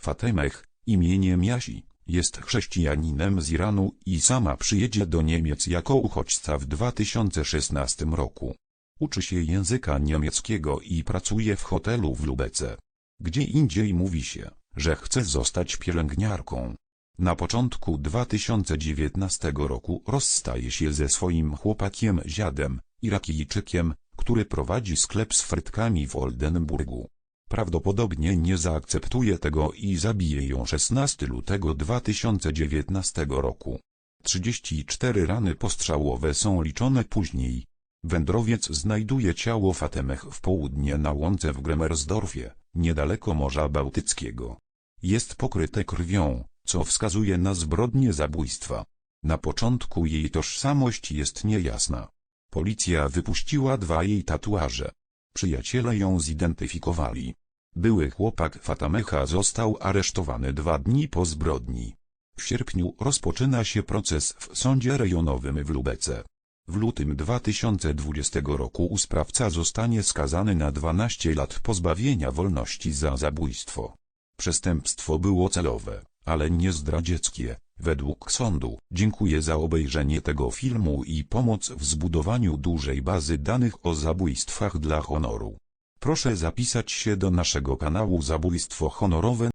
Fatemech, imieniem Jasi, jest chrześcijaninem z Iranu i sama przyjedzie do Niemiec jako uchodźca w 2016 roku. Uczy się języka niemieckiego i pracuje w hotelu w Lubece. Gdzie indziej mówi się, że chce zostać pielęgniarką. Na początku 2019 roku rozstaje się ze swoim chłopakiem Ziadem, Irakijczykiem, który prowadzi sklep z frytkami w Oldenburgu. Prawdopodobnie nie zaakceptuje tego i zabije ją 16 lutego 2019 roku. 34 rany postrzałowe są liczone później. Wędrowiec znajduje ciało Fatemech w południe na łące w Gremersdorfie, niedaleko Morza Bałtyckiego. Jest pokryte krwią, co wskazuje na zbrodnię zabójstwa. Na początku jej tożsamość jest niejasna. Policja wypuściła dwa jej tatuaże. Przyjaciele ją zidentyfikowali. Były chłopak Fatamecha został aresztowany dwa dni po zbrodni. W sierpniu rozpoczyna się proces w sądzie rejonowym w Lubece. W lutym 2020 roku sprawca zostanie skazany na 12 lat pozbawienia wolności za zabójstwo. Przestępstwo było celowe, ale nie zdradzieckie, według sądu. Dziękuję za obejrzenie tego filmu i pomoc w zbudowaniu dużej bazy danych o zabójstwach dla honoru. Proszę zapisać się do naszego kanału Zabójstwo Honorowe